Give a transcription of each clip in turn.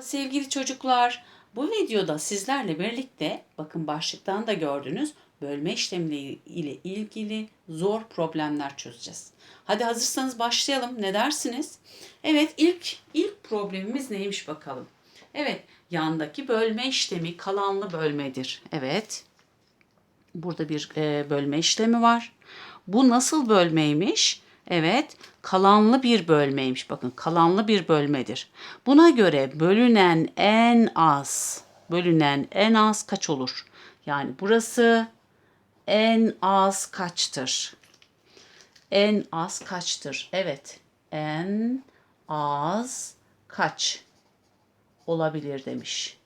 Sevgili çocuklar, bu videoda sizlerle birlikte bakın başlıktan da gördünüz bölme işlemi ile ilgili zor problemler çözeceğiz. Hadi hazırsanız başlayalım. Ne dersiniz? Evet, ilk ilk problemimiz neymiş bakalım. Evet, yandaki bölme işlemi kalanlı bölmedir. Evet. Burada bir e, bölme işlemi var. Bu nasıl bölmeymiş? Evet, kalanlı bir bölmeymiş. Bakın kalanlı bir bölmedir. Buna göre bölünen en az, bölünen en az kaç olur? Yani burası en az kaçtır? En az kaçtır? Evet, en az kaç olabilir demiş.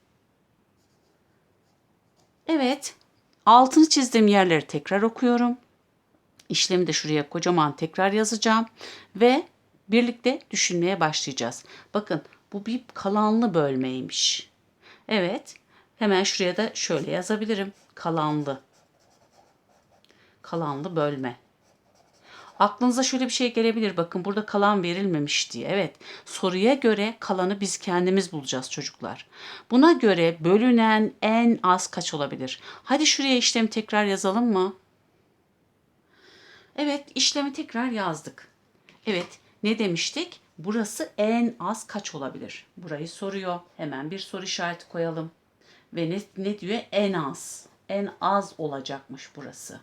Evet, altını çizdiğim yerleri tekrar okuyorum. İşlemi de şuraya kocaman tekrar yazacağım ve birlikte düşünmeye başlayacağız. Bakın bu bir kalanlı bölmeymiş. Evet, hemen şuraya da şöyle yazabilirim. Kalanlı. Kalanlı bölme. Aklınıza şöyle bir şey gelebilir. Bakın burada kalan verilmemiş diye. Evet. Soruya göre kalanı biz kendimiz bulacağız çocuklar. Buna göre bölünen en az kaç olabilir? Hadi şuraya işlemi tekrar yazalım mı? Evet, işlemi tekrar yazdık. Evet, ne demiştik? Burası en az kaç olabilir? Burayı soruyor. Hemen bir soru işareti koyalım. Ve ne, ne diyor? En az. En az olacakmış burası.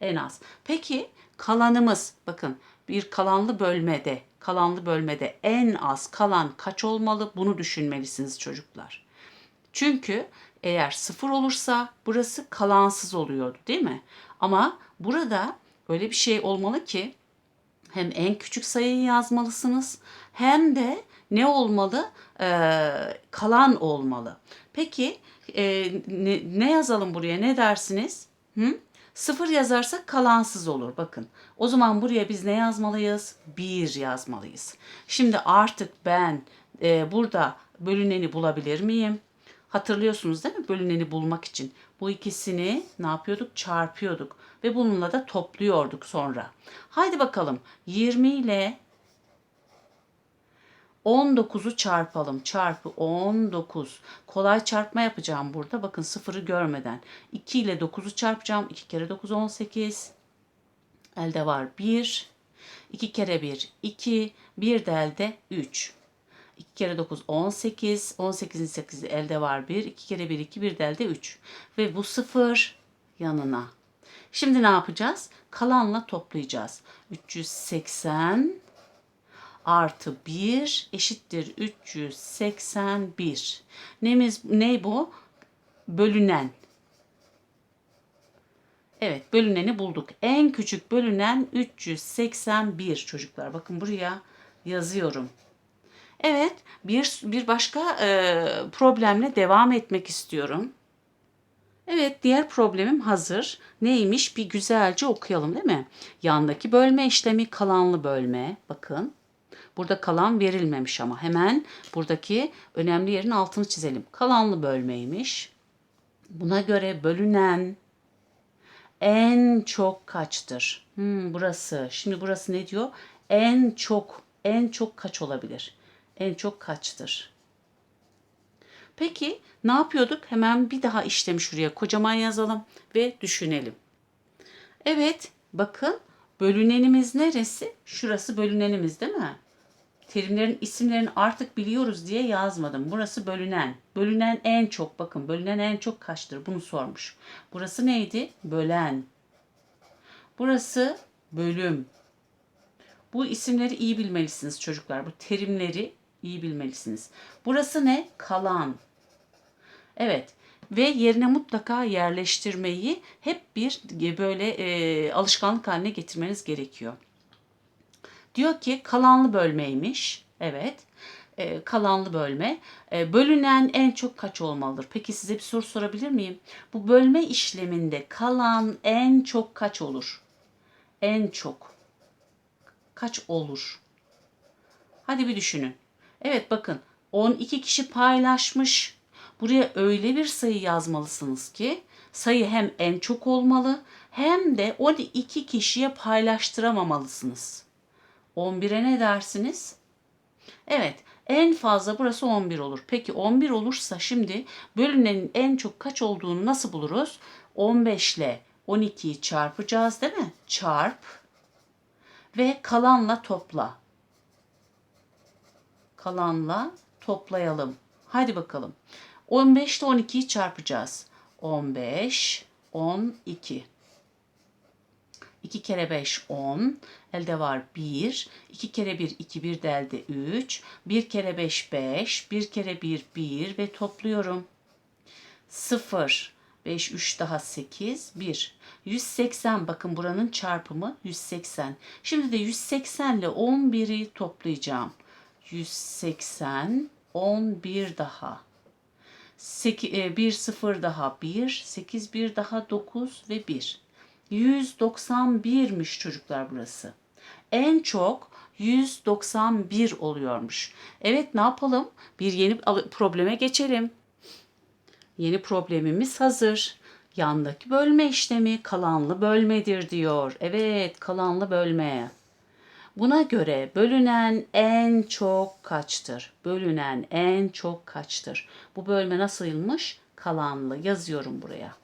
En az. Peki kalanımız bakın bir kalanlı bölmede, kalanlı bölmede en az kalan kaç olmalı? Bunu düşünmelisiniz çocuklar. Çünkü eğer sıfır olursa burası kalansız oluyordu değil mi? Ama burada öyle bir şey olmalı ki hem en küçük sayıyı yazmalısınız hem de ne olmalı? Ee, kalan olmalı. Peki e, ne, ne yazalım buraya? Ne dersiniz? Hı? Sıfır yazarsak kalansız olur. Bakın. O zaman buraya biz ne yazmalıyız? Bir yazmalıyız. Şimdi artık ben e, burada bölüneni bulabilir miyim? Hatırlıyorsunuz değil mi? Bölüneni bulmak için. Bu ikisini ne yapıyorduk? Çarpıyorduk. Ve bununla da topluyorduk sonra. Haydi bakalım. 20 ile 19'u çarpalım. Çarpı 19. Kolay çarpma yapacağım burada. Bakın sıfırı görmeden. 2 ile 9'u çarpacağım. 2 kere 9 18. Elde var 1. 2 kere 1 2. 1 de elde 3. 2 kere 9 18. 18'in 8'i elde var 1. 2 kere 1 2. 1 de elde 3. Ve bu sıfır yanına. Şimdi ne yapacağız? Kalanla toplayacağız. 380 artı 1 eşittir 381. Nemiz, ne bu? Bölünen. Evet bölüneni bulduk. En küçük bölünen 381 çocuklar. Bakın buraya yazıyorum. Evet bir, bir başka e, problemle devam etmek istiyorum. Evet diğer problemim hazır. Neymiş bir güzelce okuyalım değil mi? Yandaki bölme işlemi kalanlı bölme. Bakın Burada kalan verilmemiş ama hemen buradaki önemli yerin altını çizelim. Kalanlı bölmeymiş. Buna göre bölünen en çok kaçtır? Hmm, burası. Şimdi burası ne diyor? En çok, en çok kaç olabilir? En çok kaçtır? Peki ne yapıyorduk? Hemen bir daha işlemi şuraya kocaman yazalım ve düşünelim. Evet bakın bölünenimiz neresi? Şurası bölünenimiz değil mi? terimlerin isimlerini artık biliyoruz diye yazmadım. Burası bölünen. Bölünen en çok bakın bölünen en çok kaçtır bunu sormuş. Burası neydi? Bölen. Burası bölüm. Bu isimleri iyi bilmelisiniz çocuklar. Bu terimleri iyi bilmelisiniz. Burası ne? Kalan. Evet. Ve yerine mutlaka yerleştirmeyi hep bir böyle e, alışkanlık haline getirmeniz gerekiyor. Diyor ki kalanlı bölmeymiş. Evet. E, kalanlı bölme. E, bölünen en çok kaç olmalıdır? Peki size bir soru sorabilir miyim? Bu bölme işleminde kalan en çok kaç olur? En çok kaç olur? Hadi bir düşünün. Evet bakın 12 kişi paylaşmış. Buraya öyle bir sayı yazmalısınız ki sayı hem en çok olmalı hem de 12 kişiye paylaştıramamalısınız. 11'e ne dersiniz? Evet, En fazla burası 11 olur. Peki 11 olursa şimdi bölünenin en çok kaç olduğunu nasıl buluruz? 15 ile 12'yi çarpacağız değil mi? Çarp ve kalanla topla. Kalanla toplayalım. Hadi bakalım. 15 ile 12'yi çarpacağız. 15, 12. 2 kere 5 10. Elde var 1. 2 kere 1 2 bir de elde 3. 1 kere 5 5. 1 kere 1 1 ve topluyorum. 0. 5 3 daha 8 1. 180 bakın buranın çarpımı 180. Şimdi de 180 ile 11'i toplayacağım. 180 11 daha. 8, 1 0 daha 1, 8 1 daha 9 ve 1. 191'miş çocuklar burası. En çok 191 oluyormuş. Evet ne yapalım? Bir yeni probleme geçelim. Yeni problemimiz hazır. Yandaki bölme işlemi kalanlı bölmedir diyor. Evet kalanlı bölme. Buna göre bölünen en çok kaçtır? Bölünen en çok kaçtır? Bu bölme nasılmış? Kalanlı. Yazıyorum buraya.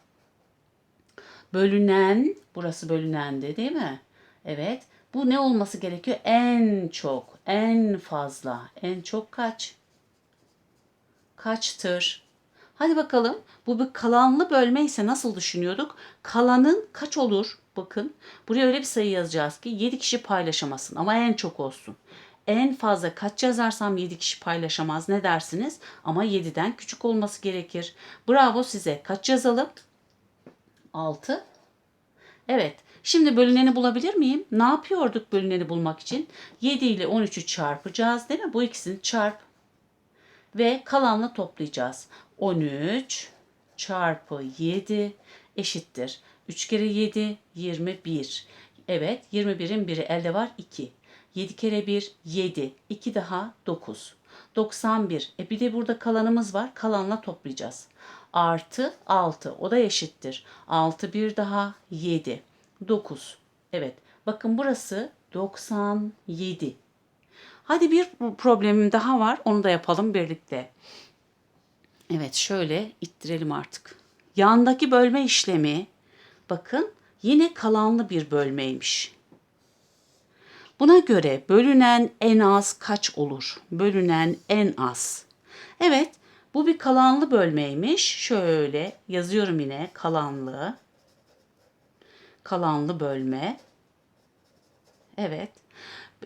Bölünen, burası bölünendi değil mi? Evet. Bu ne olması gerekiyor? En çok, en fazla. En çok kaç? Kaçtır? Hadi bakalım. Bu bir kalanlı bölme ise nasıl düşünüyorduk? Kalanın kaç olur? Bakın. Buraya öyle bir sayı yazacağız ki 7 kişi paylaşamasın ama en çok olsun. En fazla kaç yazarsam 7 kişi paylaşamaz ne dersiniz? Ama 7'den küçük olması gerekir. Bravo size. Kaç yazalım? 6. Evet. Şimdi bölüneni bulabilir miyim? Ne yapıyorduk bölüneni bulmak için? 7 ile 13'ü çarpacağız değil mi? Bu ikisini çarp ve kalanla toplayacağız. 13 çarpı 7 eşittir. 3 kere 7 21. Evet 21'in biri elde var 2. 7 kere 1 7. 2 daha 9. 91. E bir de burada kalanımız var. Kalanla toplayacağız. Artı 6. O da eşittir. 6 bir daha 7. 9. Evet. Bakın burası 97. Hadi bir problemim daha var. Onu da yapalım birlikte. Evet şöyle ittirelim artık. Yandaki bölme işlemi bakın yine kalanlı bir bölmeymiş. Buna göre bölünen en az kaç olur? Bölünen en az. Evet bu bir kalanlı bölmeymiş. Şöyle yazıyorum yine kalanlı. Kalanlı bölme. Evet.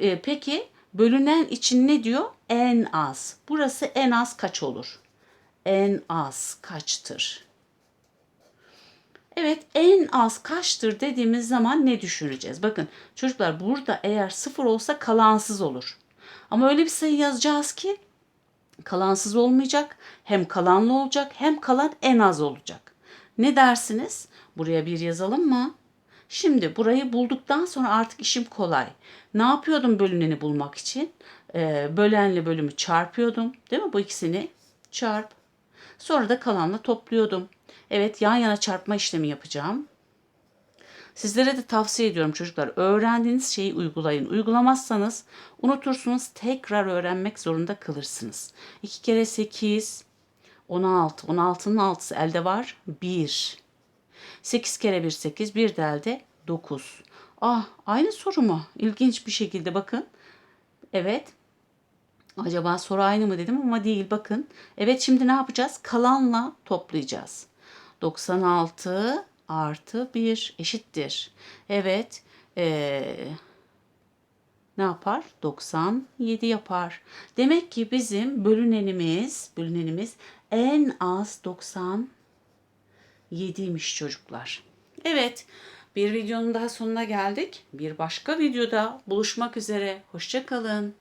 Ee, peki bölünen için ne diyor? En az. Burası en az kaç olur? En az kaçtır? Evet en az kaçtır dediğimiz zaman ne düşüneceğiz? Bakın çocuklar burada eğer sıfır olsa kalansız olur. Ama öyle bir sayı yazacağız ki kalansız olmayacak. Hem kalanlı olacak hem kalan en az olacak. Ne dersiniz? Buraya bir yazalım mı? Şimdi burayı bulduktan sonra artık işim kolay. Ne yapıyordum bölüneni bulmak için? Ee, bölenle bölümü çarpıyordum. Değil mi? Bu ikisini çarp. Sonra da kalanla topluyordum. Evet yan yana çarpma işlemi yapacağım. Sizlere de tavsiye ediyorum çocuklar. Öğrendiğiniz şeyi uygulayın. Uygulamazsanız unutursunuz. Tekrar öğrenmek zorunda kalırsınız. 2 kere 8 16. 16'nın 6'sı elde var. 1. 8 kere 1 8. Bir de elde 9. Ah aynı soru mu? İlginç bir şekilde bakın. Evet. Acaba soru aynı mı dedim ama değil bakın. Evet şimdi ne yapacağız? Kalanla toplayacağız. 96 artı 1 eşittir. Evet. Ee, ne yapar? 97 yapar. Demek ki bizim bölünenimiz, bölünenimiz en az 97'ymiş çocuklar. Evet. Bir videonun daha sonuna geldik. Bir başka videoda buluşmak üzere. Hoşçakalın.